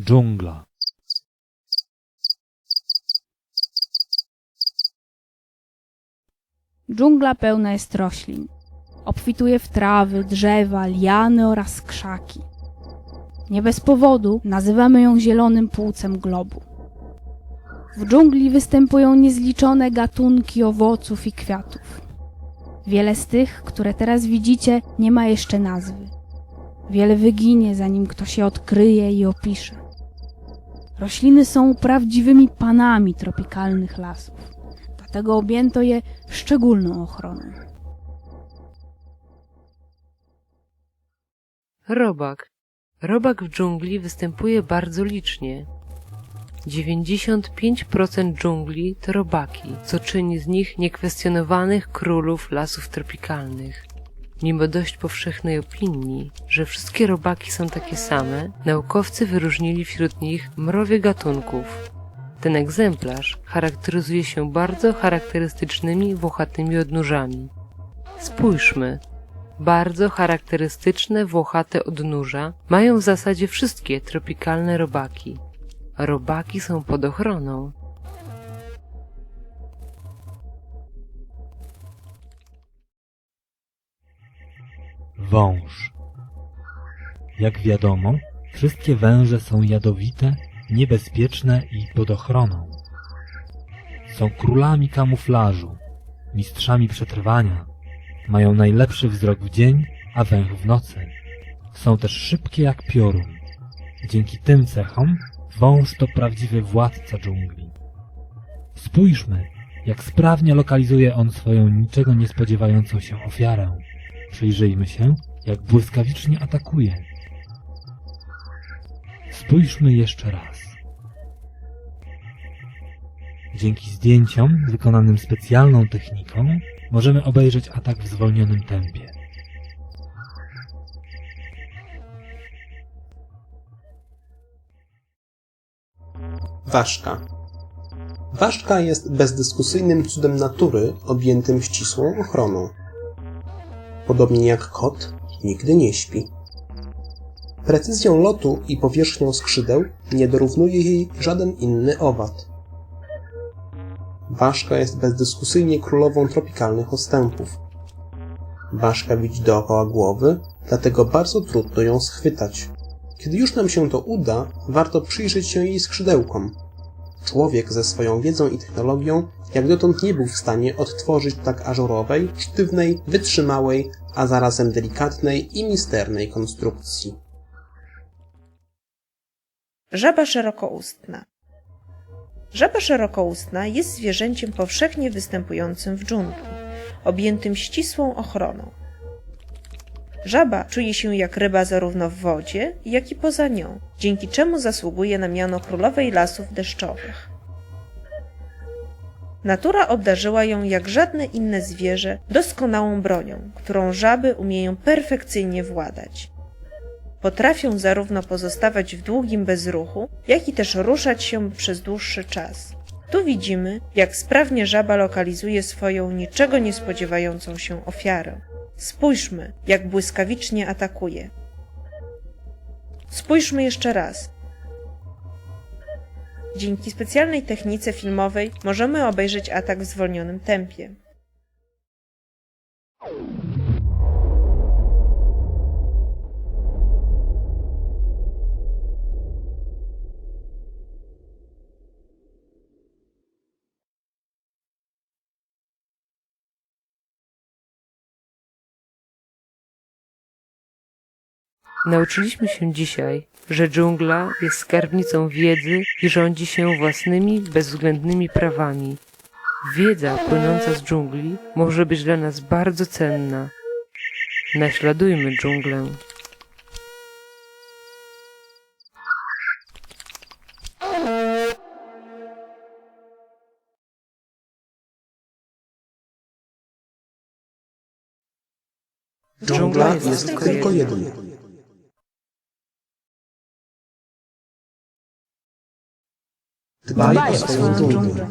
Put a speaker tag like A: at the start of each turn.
A: Dżungla.
B: Dżungla pełna jest roślin. Obfituje w trawy, drzewa, liany oraz krzaki. Nie bez powodu nazywamy ją zielonym płucem globu. W dżungli występują niezliczone gatunki owoców i kwiatów. Wiele z tych, które teraz widzicie, nie ma jeszcze nazwy. Wiele wyginie, zanim ktoś je odkryje i opisze. Rośliny są prawdziwymi panami tropikalnych lasów, dlatego objęto je szczególną ochroną.
C: Robak. Robak w dżungli występuje bardzo licznie. 95% dżungli to robaki, co czyni z nich niekwestionowanych królów lasów tropikalnych. Mimo dość powszechnej opinii, że wszystkie robaki są takie same, naukowcy wyróżnili wśród nich mrowie gatunków. Ten egzemplarz charakteryzuje się bardzo charakterystycznymi włochatymi odnóżami. Spójrzmy, bardzo charakterystyczne włochate odnóża mają w zasadzie wszystkie tropikalne robaki. Robaki są pod ochroną.
A: Wąż. Jak wiadomo, wszystkie węże są jadowite, niebezpieczne i pod ochroną. Są królami kamuflażu, mistrzami przetrwania, mają najlepszy wzrok w dzień, a węch w nocy. Są też szybkie jak piorun. Dzięki tym cechom wąż to prawdziwy władca dżungli. Spójrzmy, jak sprawnie lokalizuje on swoją niczego nie spodziewającą się ofiarę. Przyjrzyjmy się, jak błyskawicznie atakuje. Spójrzmy jeszcze raz. Dzięki zdjęciom wykonanym specjalną techniką możemy obejrzeć atak w zwolnionym tempie.
D: Ważka. Ważka jest bezdyskusyjnym cudem natury objętym ścisłą ochroną. Podobnie jak kot, nigdy nie śpi. Precyzją lotu i powierzchnią skrzydeł nie dorównuje jej żaden inny owad. Ważka jest bezdyskusyjnie królową tropikalnych ostępów. Ważka widzi dookoła głowy, dlatego bardzo trudno ją schwytać. Kiedy już nam się to uda, warto przyjrzeć się jej skrzydełkom. Człowiek ze swoją wiedzą i technologią jak dotąd nie był w stanie odtworzyć tak ażurowej, sztywnej, wytrzymałej, a zarazem delikatnej i misternej konstrukcji.
E: Żaba szerokoustna. Żaba szerokoustna jest zwierzęciem powszechnie występującym w dżungli, objętym ścisłą ochroną. Żaba czuje się jak ryba zarówno w wodzie, jak i poza nią, dzięki czemu zasługuje na miano królowej lasów deszczowych. Natura obdarzyła ją jak żadne inne zwierzę doskonałą bronią, którą żaby umieją perfekcyjnie władać. Potrafią zarówno pozostawać w długim bezruchu, jak i też ruszać się przez dłuższy czas. Tu widzimy, jak sprawnie żaba lokalizuje swoją niczego nie spodziewającą się ofiarę. Spójrzmy, jak błyskawicznie atakuje. Spójrzmy jeszcze raz. Dzięki specjalnej technice filmowej możemy obejrzeć atak w zwolnionym tempie.
C: Nauczyliśmy się dzisiaj, że dżungla jest skarbnicą wiedzy i rządzi się własnymi, bezwzględnymi prawami. Wiedza płynąca z dżungli może być dla nas bardzo cenna. Naśladujmy dżunglę.
D: Dżungla jest tylko jedna. Dbaj o swoją dżunglę.